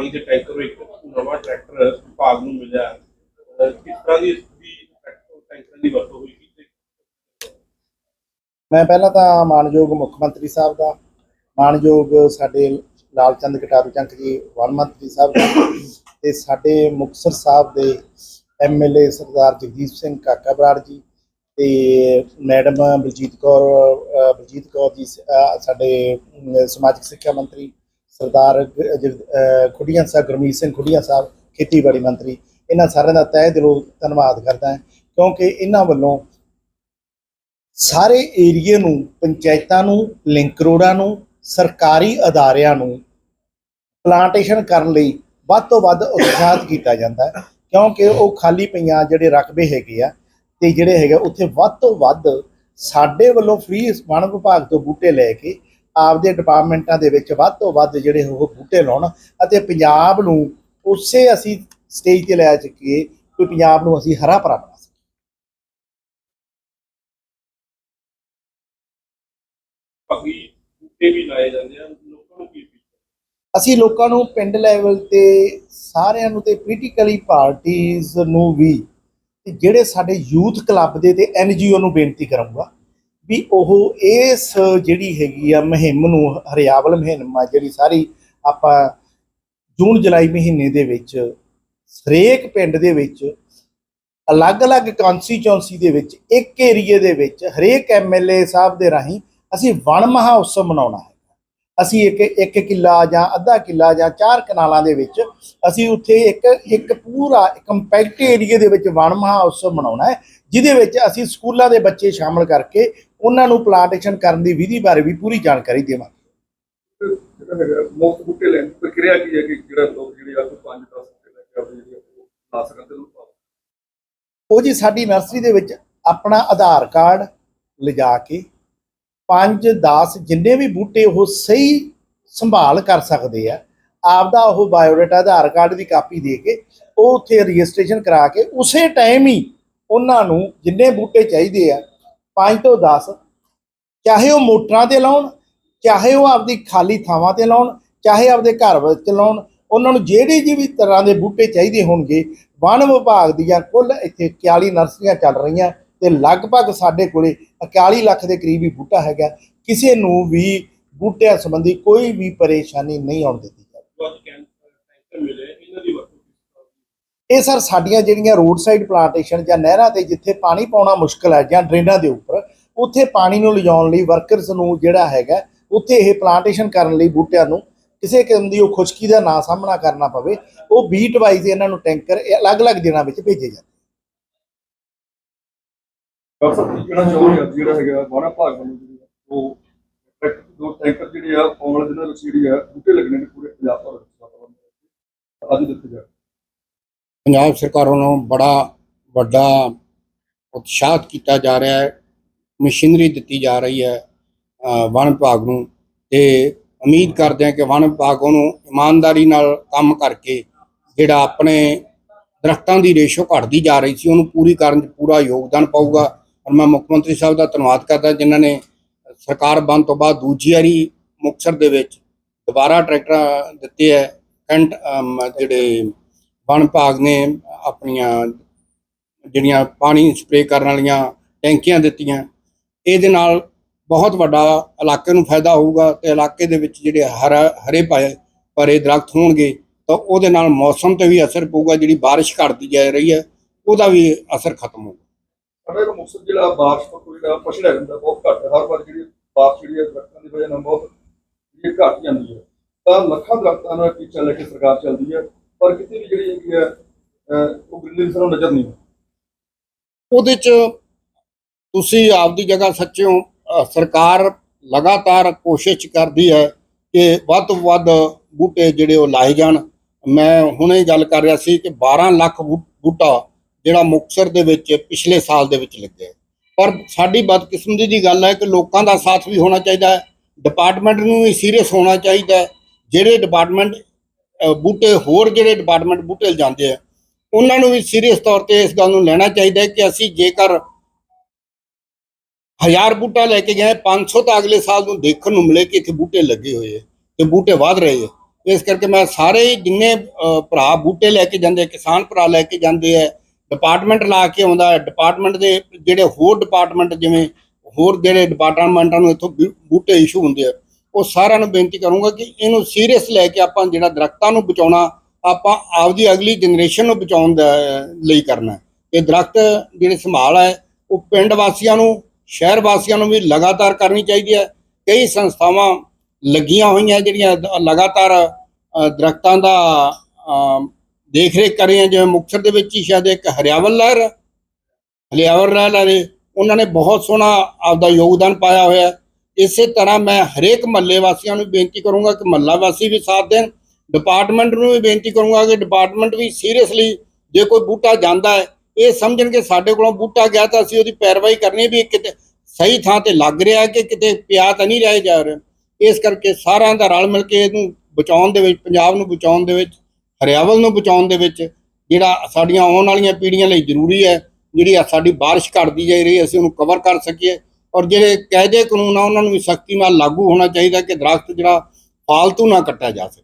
ਪਾਣੀ ਦੇ ਟੈਂਕਰ ਇੱਕ ਨਵਾਂ ਟਰੈਕਟਰ ਵਿਭਾਗ ਨੂੰ ਮਿਲਿਆ ਹੈ। ਕਿਸ ਤਰ੍ਹਾਂ ਦੀ ਇਸ ਦੀ ਦੀ ਵਰਤੋਂ ਹੋਈ ਮੈਂ ਪਹਿਲਾਂ ਤਾਂ ਮਾਨਯੋਗ ਮੁੱਖ ਮੰਤਰੀ ਸਾਹਿਬ ਦਾ, ਮਾਨਯੋਗ ਸਾਡੇ ਲਾਲਚੰਦ ਕਟਾਰੂ ਚੰਕ ਜੀ ਵਨ ਮੰਤਰੀ ਸਾਹਿਬ ਦਾ ਤੇ ਸਾਡੇ ਮੁਕਤਸਰ ਸਾਹਿਬ ਦੇ ਐਮਐਲਏ ਸਰਦਾਰ ਜਗਦੀਪ ਸਿੰਘ ਕਾਕਾ ਬਰਾੜ ਜੀ ਤੇ ਮੈਡਮ ਬਲਜੀਤ ਕੌਰ ਬਲਜੀਤ ਕੌਰ ਜੀ ਸਾਡੇ ਸਮਾਜਿਕ ਸਿੱਖਿਆ ਮੰਤਰੀ ਸਰਦਾਰ ਜਗ- ਖੁੱਡੀਆਂ ਸਾਹਿਬ, ਗੁਰਮੀਤ ਸਿੰਘ ਖੁੱਡੀਆਂ ਸਾਹਿਬ, ਖੇਤੀਬਾੜੀ ਮੰਤਰੀ, ਇਹਨਾਂ ਸਾਰਿਆਂ ਦਾ ਤਹਿ ਦਿਲੋਂ ਧੰਨਵਾਦ ਕਰਦਾ ਹਾਂ, ਕਿਉਂਕਿ ਇਹਨਾਂ ਵੱਲੋਂ ਸਾਰੇ ਏਰੀਏ ਨੂੰ, ਪੰਚਾਇਤਾਂ ਨੂੰ, ਲਿੰਕ ਰੋਡਾਂ ਨੂੰ, ਸਰਕਾਰੀ ਅਦਾਰਿਆਂ ਨੂੰ ਪਲਾਂਟੇਸ਼ਨ ਕਰਨ ਲਈ ਵੱਧ ਤੋਂ ਵੱਧ ਉਤਸ਼ਾਹਿਤ ਕੀਤਾ ਜਾਂਦਾ ਹੈ, ਕਿਉਂਕਿ ਉਹ ਖਾਲੀ ਪਈਆਂ ਜਿਹੜੇ ਰਕਬੇ ਹੈਗੇ ਆ ਤੇ ਜਿਹੜੇ ਹੈਗੇ ਉੱਥੇ ਵੱਧ ਤੋਂ ਵੱਧ ਸਾਡੇ ਵੱਲੋਂ ਫ੍ਰੀ ਵਣ ਵਿਭਾਗ ਤੋਂ ਬੂਟੇ ਲੈ ਕੇ ਆਪਦੇ ਡਿਪਾਰਟਮੈਂਟਾਂ ਦੇ ਵਿੱਚ ਵੱਧ ਤੋਂ ਵੱਧ ਜਿਹੜੇ ਉਹ ਬੂਟੇ ਲਾਉਣ ਅਤੇ ਪੰਜਾਬ ਨੂੰ ਉਸੇ ਅਸੀਂ ਸਟੇਜ ਤੇ ਲੈ ਚੁੱਕੀਏ ਕਿ ਪੰਜਾਬ ਨੂੰ ਅਸੀਂ ਹਰਾ ਭਰਾ ਬਣਾ ਸਕੀਏ। ਬਾਕੀ ਬੂਟੇ ਵੀ ਲਾਏ ਜਾਂਦੇ ਆ ਲੋਕਾਂ ਨੂੰ ਕੀ appeal ਅਸੀਂ ਲੋਕਾਂ ਨੂੰ ਪਿੰਡ ਲੈਵਲ ਤੇ ਸਾਰਿਆਂ ਨੂੰ ਤੇ ਪੋਲੀਟੀਕਲੀ ਪਾਰਟੀਆਂ ਨੂੰ ਵੀ ਤੇ ਜਿਹੜੇ ਸਾਡੇ ਯੂਥ ਕਲੱਬ ਦੇ ਤੇ ਐਨਜੀਓ ਨੂੰ ਬੇਨਤੀ ਕਰਾਂਗਾ ਵੀ ਉਹ ਇਸ ਜਿਹੜੀ ਹੈਗੀ ਆ ਮੁਹਿੰਮ ਨੂੰ, ਹਰਿਆਵਲ ਮੁਹਿੰਮ ਆ ਜਿਹੜੀ ਸਾਰੀ ਆਪਾਂ ਜੂਨ, ਜੁਲਾਈ ਮਹੀਨੇ ਦੇ ਵਿੱਚ, ਹਰੇਕ ਪਿੰਡ ਦੇ ਵਿੱਚ, ਅਲੱਗ-ਅਲੱਗ ਕਨਸਟੀਚੁਐਂਸੀ ਦੇ ਵਿੱਚ, ਇੱਕ ਏਰੀਏ ਦੇ ਵਿੱਚ, ਹਰੇਕ ਐਮਐਲਏ ਸਾਹਿਬ ਦੇ ਰਾਹੀਂ ਅਸੀਂ ਵਣ ਮਹਾਉਤਸਵ ਮਨਾਉਣਾ ਹੈ। ਅਸੀਂ ਇੱਕ ਇੱਕ ਕਿੱਲਾ ਜਾਂ ਅੱਧਾ ਕਿੱਲਾ ਜਾਂ ਚਾਰ ਕਨਾਲਾਂ ਦੇ ਵਿੱਚ ਅਸੀਂ ਉੱਥੇ ਇੱਕ ਇੱਕ ਪੂਰਾ ਕੰਪੈਕਟ ਏਰੀਆ ਦੇ ਵਿੱਚ ਵਣ ਮਹਾਉਤਸਵ ਮਨਾਉਣਾ ਹੈ ਜਿਹਦੇ ਵਿੱਚ ਅਸੀਂ ਸਕੂਲਾਂ ਦੇ ਬੱਚੇ ਸ਼ਾਮਲ ਕਰਕੇ ਉਹਨਾਂ ਨੂੰ ਪਲਾਂਟੇਸ਼ਨ ਕਰਨ ਦੀ ਵਿਧੀ ਬਾਰੇ ਵੀ ਪੂਰੀ ਜਾਣਕਾਰੀ ਦੇਵਾਂਗੇ। ਮੁਫਤ ਬੂਟੇ ਲੈਣ ਦੀ ਪ੍ਰਕਿਰਿਆ ਕੀ ਹੈ ਕਿ ਜਿਹੜਾ ਲੋਕ ਜਿਹੜੇ ਆ ਕੋਈ 5 10 ਬੂਟੇ ਲੈ ਕੇ ਆਪਣੀ ਜਿਹੜੀ ਉਹ ਲਾ ਸਕਣ ਤੇ ਉਹਨੂੰ ਪਾ ਉਹ ਜੀ ਸਾਡੀ ਨਰਸਰੀ ਦੇ ਵਿੱਚ ਆਪਣਾ ਆਧਾਰ ਕਾਰਡ ਲਿਜਾ ਕੇ 5 10 ਜਿੰਨੇ ਵੀ ਬੂਟੇ ਉਹ ਸਹੀ ਸੰਭਾਲ ਕਰ ਸਕਦੇ ਆ, ਆਪਦਾ ਉਹ ਬਾਇਓਡਾਟਾ ਆਧਾਰ ਕਾਰਡ ਦੀ ਕਾਪੀ ਦੇ ਕੇ ਉਹ ਉੱਥੇ ਰਜਿਸਟ੍ਰੇਸ਼ਨ ਕਰਾ ਕੇ ਉਸੇ ਟਾਈਮ ਹੀ ਉਹਨਾਂ ਨੂੰ ਜਿੰਨੇ ਬੂਟੇ ਚਾਹੀਦੇ ਆ 5 ਤੋਂ 10 ਚਾਹੇ ਉਹ ਮੋਟਰਾਂ ਤੇ ਲਾਉਣ, ਚਾਹੇ ਉਹ ਆਪਦੀ ਖਾਲੀ ਥਾਵਾਂ ਤੇ ਲਾਉਣ, ਚਾਹੇ ਆਪਦੇ ਘਰ ਵਿੱਚ ਲਾਉਣ, ਉਹਨਾਂ ਨੂੰ ਜਿਹੜੇ ਜਿਹੀ ਵੀ ਤਰ੍ਹਾਂ ਦੇ ਬੂਟੇ ਚਾਹੀਦੇ ਹੋਣਗੇ, ਵਣ ਵਿਭਾਗ ਦੀਆਂ ਕੁੱਲ ਇੱਥੇ 41 ਨਰਸਰੀਆਂ ਚੱਲ ਰਹੀਆਂ ਤੇ ਲਗਭਗ ਸਾਡੇ ਕੋਲੇ 41 ਲੱਖ ਦੇ ਕਰੀਬ ਹੀ ਬੂਟਾ ਹੈਗਾ। ਕਿਸੇ ਨੂੰ ਵੀ ਬੂਟਿਆਂ ਸੰਬੰਧੀ ਕੋਈ ਵੀ ਪਰੇਸ਼ਾਨੀ ਨਹੀਂ ਆਉਣ ਦਿੱਤੀ ਇਹ ਸਰ ਸਾਡੀਆਂ ਜਿਹੜੀਆਂ ਰੋਡ ਸਾਈਡ ਪਲਾਂਟੇਸ਼ਨ ਜਾਂ ਨਹਿਰਾਂ ਤੇ ਜਿੱਥੇ ਪਾਣੀ ਪਾਉਣਾ ਮੁਸ਼ਕਲ ਹੈ ਜਾਂ ਡਰੇਨਾਂ ਦੇ ਉੱਪਰ ਉੱਥੇ ਪਾਣੀ ਨੂੰ ਲਿਜਾਉਣ ਲਈ ਵਰਕਰਸ ਨੂੰ ਜਿਹੜਾ ਹੈਗਾ ਉੱਥੇ ਇਹ ਪਲਾਂਟੇਸ਼ਨ ਕਰਨ ਲਈ ਬੂਟਿਆਂ ਨੂੰ ਕਿਸੇ ਕਿਸਮ ਦੀ ਉਹ ਖੁਸ਼ਕੀ ਦਾ ਨਾ ਸਾਹਮਣਾ ਕਰਨਾ ਪਵੇ। ਉਹ ਬੀਟ ਵਾਈਜ਼ ਇਹਨਾਂ ਨੂੰ ਟੈਂਕਰ ਅਲੱਗ-ਅਲੱਗ ਦਿਨਾਂ ਵਿੱਚ ਭੇਜੇ ਜਾਂਦੇ ਡਾਕਟਰ ਸਾਹਿਬ ਜਿਹੜਾ ਹੈਗਾ ਵਨ ਭਾਗ ਵੱਲੋਂ ਜਿਹੜੀ ਉਹ ਟਰੈਕਟਰ ਦੋ ਟੈਂਕਰ ਜਿਹੜੇ ਆ, ਆਉਣ ਵਾਲੇ ਦਿਨਾਂ ਵਿੱਚ ਜਿਹੜੀ ਆ, ਬੂਟੇ ਲੱਗਣੇ ਨੇ ਪੂਰੇ ਪੰਜਾਬ ਭਰ ਵਿੱਚ ਅੱਜ ਦਿੱਤੇ ਜਾ ਪੰਜਾਬ ਸਰਕਾਰ ਵੱਲੋਂ ਬੜਾ ਵੱਡਾ ਉਤਸ਼ਾਹਤ ਕੀਤਾ ਜਾ ਰਿਹਾ ਹੈ। ਮਸ਼ੀਨਰੀ ਦਿੱਤੀ ਜਾ ਰਹੀ ਹੈ ਵਣ ਵਿਭਾਗ ਨੂੰ। ਤੇ ਉਮੀਦ ਕਰਦੇ ਹਾਂ ਕਿ ਵਣ ਵਿਭਾਗ ਉਹਨੂੰ ਇਮਾਨਦਾਰੀ ਨਾਲ ਕੰਮ ਕਰਕੇ ਜਿਹੜਾ ਆਪਣੇ ਦਰਖਤਾਂ ਦੀ ਰੇਸ਼ੋ ਘਟਦੀ ਜਾ ਰਹੀ ਸੀ, ਉਹਨੂੰ ਪੂਰੀ ਕਰਨ 'ਚ ਪੂਰਾ ਯੋਗਦਾਨ ਪਾਊਗਾ। ਔਰ ਮੈਂ ਮੁੱਖ ਮੰਤਰੀ ਸਾਹਿਬ ਦਾ ਧੰਨਵਾਦ ਕਰਦਾ ਜਿਨ੍ਹਾਂ ਨੇ ਸਰਕਾਰ ਬਣ ਤੋਂ ਬਾਅਦ ਦੂਜੀ ਵਾਰੀ ਮੁਕਤਸਰ ਦੇ ਵਿੱਚ ਦੁਬਾਰਾ ਟਰੈਕਟਰ ਦਿੱਤੇ ਹੈ। ਕੰਟ ਜਿਹੜੇ ਵਣ ਵਿਭਾਗ ਨੇ ਆਪਣੀਆਂ ਜਿਹੜੀਆਂ ਪਾਣੀ ਸਪਰੇਅ ਕਰਨ ਵਾਲੀਆਂ ਟੈਂਕੀਆਂ ਦਿੱਤੀਆਂ, ਇਹਦੇ ਨਾਲ ਬਹੁਤ ਵੱਡਾ ਇਲਾਕੇ ਨੂੰ ਫਾਇਦਾ ਹੋਊਗਾ ਤੇ ਇਲਾਕੇ ਦੇ ਵਿੱਚ ਜਿਹੜੇ ਹਰਾ, ਹਰੇ ਪਾਏ ਭਰੇ ਦਰਖਤ ਹੋਣਗੇ ਤਾਂ ਉਹਦੇ ਨਾਲ ਮੌਸਮ ਤੇ ਵੀ ਅਸਰ ਪਊਗਾ, ਜਿਹੜੀ ਬਾਰਿਸ਼ ਘਟਦੀ ਜਾ ਰਹੀ ਹੈ, ਉਹਦਾ ਵੀ ਅਸਰ ਖਤਮ ਹੋਊਗਾ। ਸਾਡਾ ਜਿਹੜਾ ਮੁਕਤਸਰ ਜਿਹੜਾ ਬਾਰਿਸ਼ ਤੋਂ ਕੋਈ ਜਿਹੜਾ ਪਛੜਿਆ ਰਹਿੰਦਾ ਬਹੁਤ ਘੱਟ ਹਰ ਵਾਰ ਜਿਹੜੀ ਬਾਰਿਸ਼ ਜਿਹੜੀ ਹੈ, ਦਰਖਤਾਂ ਦੀ ਵਜ੍ਹਾ ਨਾਲ ਬਹੁਤ ਜਿਹੜੀ ਘਟ ਜਾਂਦੀ ਹੈ। ਤਾਂ ਲੱਖਾਂ ਦਰਖਤਾਂ ਦਾ ਟੀਚਾ ਲੈ ਕੇ ਸਰਕਾਰ ਚੱਲਦੀ ਹੈ, ਪਰ ਕਿਤੇ ਵੀ ਜਿਹੜੀ ਹੈਗੀ ਹੈ ਉਹ ਗ੍ਰੀਨਰੀ ਸਾਨੂੰ ਨਜ਼ਰ ਨਹੀਂ ਉਹਦੇ ਚ ਤੁਸੀਂ ਆਪਦੀ ਜਗ੍ਹਾ ਸੱਚੇ ਹੋ ਸਰਕਾਰ ਲਗਾਤਾਰ ਕੋਸ਼ਿਸ਼ ਕਰਦੀ ਹੈ ਕਿ ਵੱਧ ਤੋਂ ਵੱਧ ਬੂਟੇ ਜਿਹੜੇ ਉਹ ਲਾਏ ਜਾਣ। ਮੈਂ ਹੁਣੇ ਗੱਲ ਕਰ ਰਿਹਾ ਸੀ ਕਿ 12 ਲੱਖ ਬੂ- ਬੂਟਾ ਜਿਹੜਾ ਮੁਕਤਸਰ ਦੇ ਵਿੱਚ ਪਿਛਲੇ ਸਾਲ ਦੇ ਵਿੱਚ ਲੱਗਿਆ ਪਰ ਸਾਡੀ ਬਦਕਿਸਮਤੀ ਦੀ ਗੱਲ ਹੈ ਕਿ ਲੋਕਾਂ ਦਾ ਸਾਥ ਵੀ ਹੋਣਾ ਚਾਹੀਦਾ ਹੈ ਡਿਪਾਰਟਮੈਂਟ ਨੂੰ ਵੀ ਸੀਰੀਅਸ ਹੋਣਾ ਚਾਹੀਦਾ ਹੈ। ਜਿਹੜੇ ਡਿਪਾਰਟਮੈਂਟ ਬੂਟੇ, ਹੋਰ ਜਿਹੜੇ ਡਿਪਾਰਟਮੈਂਟ ਬੂਟੇ ਲਿਜਾਂਦੇ ਆ, ਉਹਨਾਂ ਨੂੰ ਵੀ ਸੀਰੀਅਸ ਤੌਰ ਤੇ ਇਸ ਗੱਲ ਨੂੰ ਲੈਣਾ ਚਾਹੀਦਾ ਹੈ ਕਿ ਅਸੀਂ ਜੇਕਰ ਹਜ਼ਾਰ ਬੂਟਾ ਲੈ ਕੇ ਗਏ 500 ਤਾਂ ਅਗਲੇ ਸਾਲ ਨੂੰ ਦੇਖਣ ਨੂੰ ਮਿਲੇ ਕਿ ਇੱਥੇ ਬੂਟੇ ਲੱਗੇ ਹੋਏ ਆ ਤੇ ਬੂਟੇ ਵਧ ਰਹੇ ਆ। ਇਸ ਕਰਕੇ ਮੈਂ ਸਾਰੇ ਹੀ ਜਿੰਨੇ ਭਰਾ ਬੂਟੇ ਲੈ ਕੇ ਜਾਂਦੇ ਕਿਸਾਨ ਭਰਾ ਲੈ ਕੇ ਜਾਂਦੇ ਆ ਡਿਪਾਰਟਮੈਂਟ ਲਾ ਕੇ ਆਉਂਦਾ ਡਿਪਾਰਟਮੈਂਟ ਦੇ ਜਿਹੜੇ ਹੋਰ ਡਿਪਾਰਟਮੈਂਟ ਜਿਵੇਂ ਹੋਰ ਜਿਹੜੇ ਡਿਪਾਰਟਮੈਂਟਾਂ ਨੂੰ ਇੱਥੋਂ ਬੂ- ਬੂਟੇ ਇਸ਼ੂ ਹੁੰਦੇ ਆ ਉਹ ਸਾਰਿਆਂ ਨੂੰ ਬੇਨਤੀ ਕਰੂੰਗਾ ਕਿ ਇਹਨੂੰ ਸੀਰੀਅਸ ਲੈ ਕੇ ਆਪਾਂ ਜਿਹੜਾ ਦਰਖਤਾਂ ਨੂੰ ਬਚਾਉਣਾ ਆਪਾਂ ਆਪਦੀ ਅਗਲੀ ਜਨਰੇਸ਼ਨ ਨੂੰ ਬਚਾਉਣ ਦਾ ਲਈ ਕਰਨਾ ਇਹ ਦਰਖਤ ਜਿਹੜੇ ਸੰਭਾਲ ਹੈ ਉਹ ਪਿੰਡ ਵਾਸੀਆਂ ਨੂੰ ਸ਼ਹਿਰ ਵਾਸੀਆਂ ਨੂੰ ਵੀ ਲਗਾਤਾਰ ਕਰਨੀ ਚਾਹੀਦੀ ਹੈ। ਕਈ ਸੰਸਥਾਵਾਂ ਲੱਗੀਆਂ ਹੋਈਆਂ ਜਿਹੜੀਆਂ ਲਗਾਤਾਰ ਅ, ਦਰਖਤਾਂ ਦਾ ਦੇਖ ਰੇਖ ਕਰ ਰਹੀਆਂ ਜਿਵੇਂ ਮੁਕਤਸਰ ਦੇ ਵਿੱਚ ਹੀ ਸ਼ਾਇਦ ਇੱਕ ਹਰਿਆਵਲ ਲਹਿਰ ਹਰਿਆਵਲ ਲਹਿਰ ਵਾਲੇ ਉਹਨਾਂ ਨੇ ਬਹੁਤ ਸੋਹਣਾ ਆਪਦਾ ਯੋਗਦਾਨ ਪਾਇਆ ਹੋਇਆ ਇਸੇ ਤਰ੍ਹਾਂ ਮੈਂ ਹਰੇਕ ਮਹੱਲੇ ਵਾਸੀਆਂ ਨੂੰ ਬੇਨਤੀ ਕਰੂੰਗਾ ਕਿ ਮਹੱਲਾ ਵਾਸੀ ਵੀ ਸਾਥ ਦੇਣ ਡਿਪਾਰਟਮੈਂਟ ਨੂੰ ਵੀ ਬੇਨਤੀ ਕਰੂੰਗਾ ਕਿ ਡਿਪਾਰਟਮੈਂਟ ਵੀ ਸੀਰੀਅਸਲੀ ਜੇ ਕੋਈ ਬੂਟਾ ਜਾਂਦਾ ਹੈ, ਇਹ ਸਮਝਣ ਕਿ ਸਾਡੇ ਕੋਲੋਂ ਬੂਟਾ ਗਿਆ ਤਾਂ ਅਸੀਂ ਉਹਦੀ ਪੈਰਵਾਈ ਕਰਨੀ ਵੀ ਕਿਤੇ ਸਹੀ ਥਾਂ ਤੇ ਲੱਗ ਰਿਹਾ ਕਿ ਕਿਤੇ ਪਿਆ ਤਾਂ ਨਹੀਂ ਰਹਿ ਜਾ ਰਿਹਾ। ਇਸ ਕਰਕੇ ਸਾਰਿਆਂ ਦਾ ਰਲ ਮਿਲ ਕੇ ਇਹਨੂੰ ਬਚਾਉਣ ਦੇ ਵਿੱਚ, ਪੰਜਾਬ ਨੂੰ ਬਚਾਉਣ ਦੇ ਵਿੱਚ ਹਰਿਆਵਲ ਨੂੰ ਬਚਾਉਣ ਦੇ ਵਿੱਚ ਜਿਹੜਾ ਸਾਡੀਆਂ ਆਉਣ ਵਾਲੀਆਂ ਪੀੜ੍ਹੀਆਂ ਲਈ ਜ਼ਰੂਰੀ ਹੈ, ਜਿਹੜੀ ਸਾਡੀ ਬਾਰਿਸ਼ ਘਟਦੀ ਜਾਈ ਰਹੀ ਅਸੀਂ ਉਹਨੂੰ ਕਵਰ ਕਰ ਸਕੀਏ। ਔਰ ਜਿਹੜੇ ਕਾਇਦੇ ਕਾਨੂੰਨ ਆ, ਉਹਨਾਂ ਨੂੰ ਵੀ ਸਖਤੀ ਨਾਲ ਲਾਗੂ ਹੋਣਾ ਚਾਹੀਦਾ ਕਿ ਦਰਖਤ ਜਿਹੜਾ ਫਾਲਤੂ ਨਾ ਕੱਟਿਆ ਜਾ ਸਕੇ।